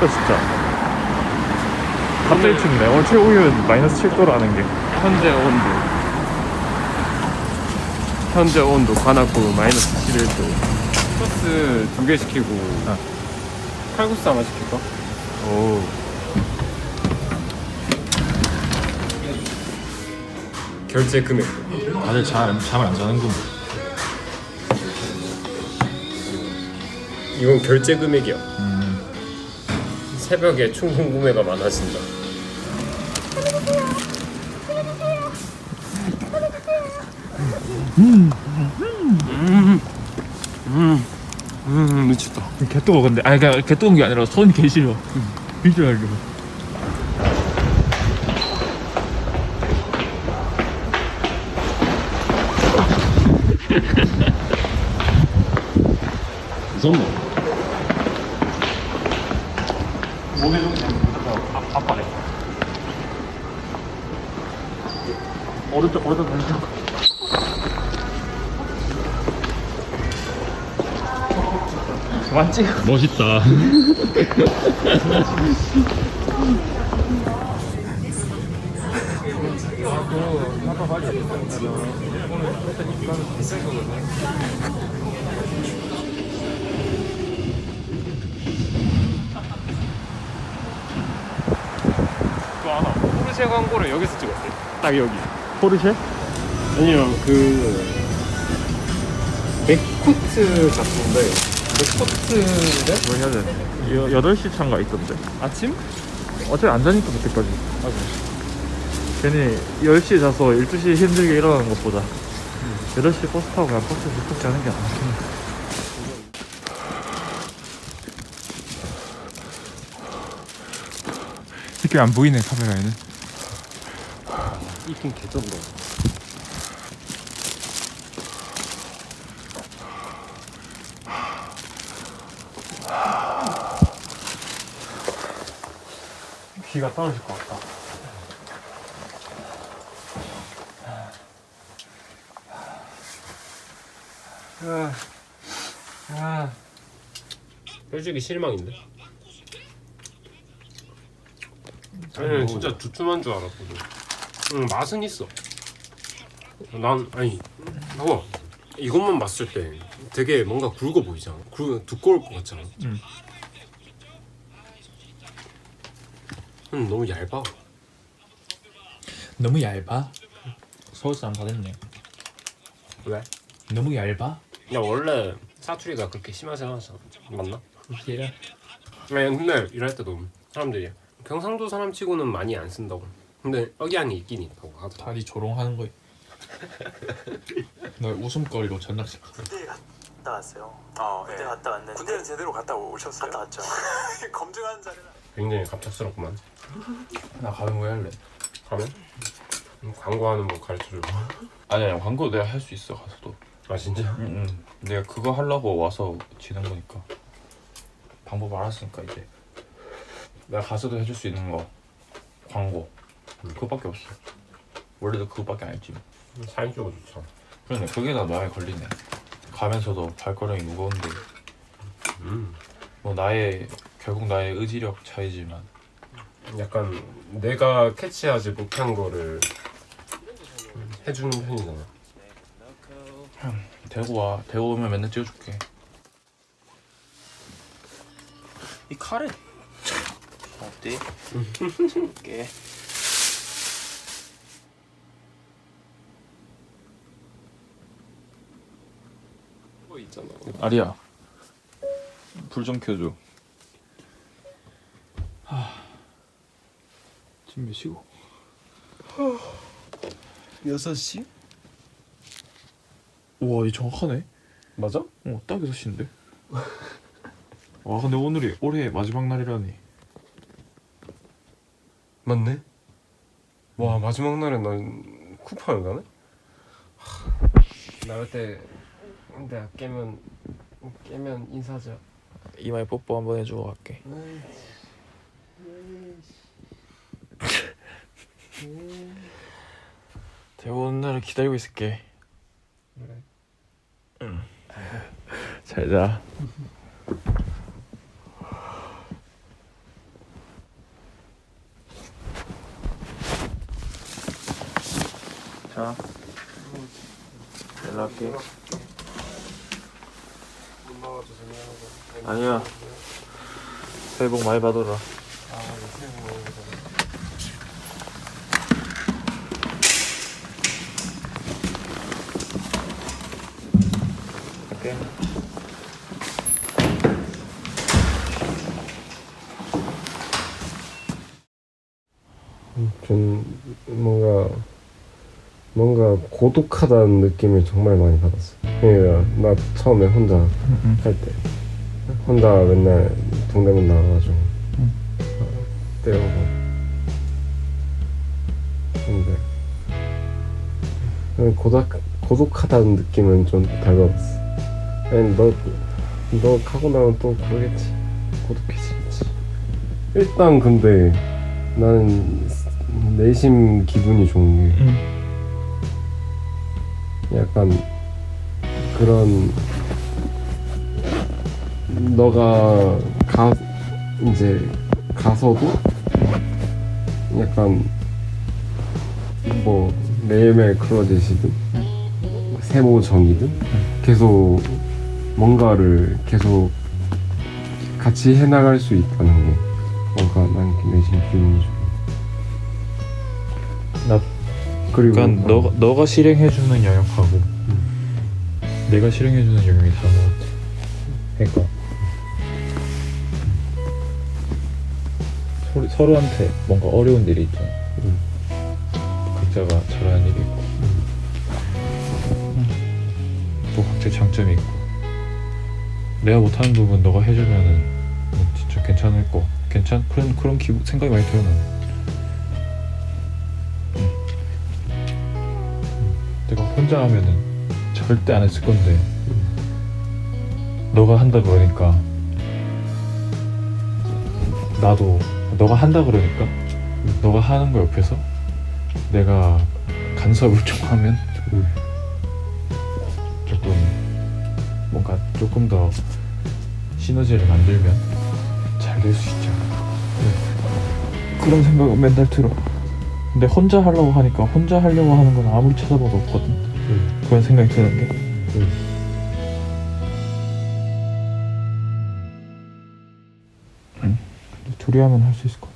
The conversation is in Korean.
춥다 진짜. 갑자기 춥네. 오늘 최고 기온 마이너스 7도라는 게. 현재 온도. 현재 온도 관악구 마이너스 11도. 소스 두 개 시키고 아. 칼국수 하나 시킬까? 오. 결제 금액. 다들 잘, 잠을 안 자는군 이건 결제 금액이야 음. 새벽에 충동 구매가 많아진다 음, 미쳤다. 개뜨거 근데 아니 그냥 개뜨거운 게 아니라 손이 개 시려 진짜 알려 무섭네. 몸에 좀 아, 아파해 오른쪽 오른쪽 그만 찍어 멋있다. 또 하나 포르쉐 광고를 여기서 찍었대. 딱 여기. 포르쉐? 아니요, 그 맥코트 같은데. 맥코트인데? 뭐 해야 되나? 여, 8시 차인가 있던데. 아침? 어차피 안 자니까 그때까지. 괜히 10시에 자서 12시에 힘들게 일어나는 것보다 8시에 버스 타고 그냥 버스에서 그렇게 하는 게 해. 특히 안 보이네 카메라에는 이핑 개쩌부러. 비가 떨어질 것 같다 솔직히 실망인데. 아니 진짜 두툼한 줄 알았거든. 응 맛은 있어. 난 아니 봐봐 이것만 봤을 때 되게 뭔가 굵어 보이잖아. 굵 두꺼울 것 같잖아. 응. 음 너무 얇아. 너무 얇아? 서울 사람 다 됐네 왜? 너무 얇아? 야 원래 사투리가 그렇게 심하지 않았어. 맞나? 얘라 아니 근데 일할 때도 사람들이 경상도 사람 치고는 많이 안 쓴다고. 근데 억양이 있긴 있다고 하더라. 다리 조롱하는 거야 너 웃음거리로 전락시켜 군대 갔다 왔어요. 어, 군대 네. 갔다 왔는데 군대는 제대로 갔다 오셨어요? 갔다 왔죠. 검증하는 자리는 굉장히 갑작스럽구만. 나 가면 왜 할래? 가면 음, 광고하는 법 가르쳐주고. 아니 아니 광고 내가 할 수 있어 가서도 아 진짜? 응응 내가 그거 하려고 와서 지는 거니까 방법 알았으니까 이제 내가 가서도 해줄 수 있는 거 광고 그거밖에 없어. 원래도 그거밖에 안 했지. 사인 쪽은 좋잖아. 그러네. 그게 다 마음에 걸리네. 가면서도 발걸음이 무거운데. 음. 뭐 나의 결국 나의 의지력 차이지만. 약간 내가 캐치하지 못한 거를 해주는 편이잖아. 대구 와. 대구 오면 맨날 찍어줄게. 이 카레. 어때? 이게 뭐 있잖 아. 아리야 불 좀 켜줘 하 지금 몇 시고? 6시? 우와 이 정확하네 맞아? 어딱 6시인데 와 근데 오늘이 올해 마지막 날이라니 맞네. 와 마지막 날에 난 쿠팡을 가네. 나올 때 내가 깨면 깨면 인사죠. 이마에 뽀뽀 한번 해주고 갈게. 대본 오는 날을 기다리고 있을게. 그래. 잘 자. 자. 연락할게. 아니야. 새해 복 많이 받아라. 갈게. 좀 뭔가 뭔가 고독하다는 느낌을 정말 많이 받았어. 그러니까 나 처음에 혼자 할 때 혼자 맨날 동대문 나가가지고 어, 때우고 근데 고독 고독하다는 느낌은 좀덜 받았어. 아니 너 너 가고 나면 또 그러겠지. 고독해지겠지. 일단 근데 나는 내심 기분이 좋은 게 약간 그런 너가 가 이제 가서도 약간 뭐 매일매일 클로젯이든 세모정이든 계속 뭔가를 계속 같이 해나갈 수 있다는 게 뭔가 난 내심 기분이 좋아. 나 그리고 그러니까 너가 너가 실행해주는 영역하고 내가 실행해주는 영역이 다른 것 같아. 그러니까 서로 서로한테 뭔가 어려운 일이 있잖아. 음. 각자가 잘하는 일이 있고. 또 각자 장점이 있고. 내가 못하는 부분 너가 해주면은 진짜 괜찮을 거. 괜찮 그런 그런 기분 생각이 많이 들어 나는. 내가 혼자 하면은 절대 안 했을 건데. 너가 한다 그러니까 나도 너가 한다 그러니까? 너가 하는 거 옆에서? 내가 간섭을 좀 하면? 음. 조금 뭔가 조금 더 시너지를 만들면 잘 될 수 있지 않을까? 그런 생각은 맨날 들어. 근데 혼자 하려고 하니까 혼자 하려고 하는 건 아무리 찾아봐도 없거든? 그런 생각이 드는 게. 응. 근데 둘이 하면 할 수 있을 것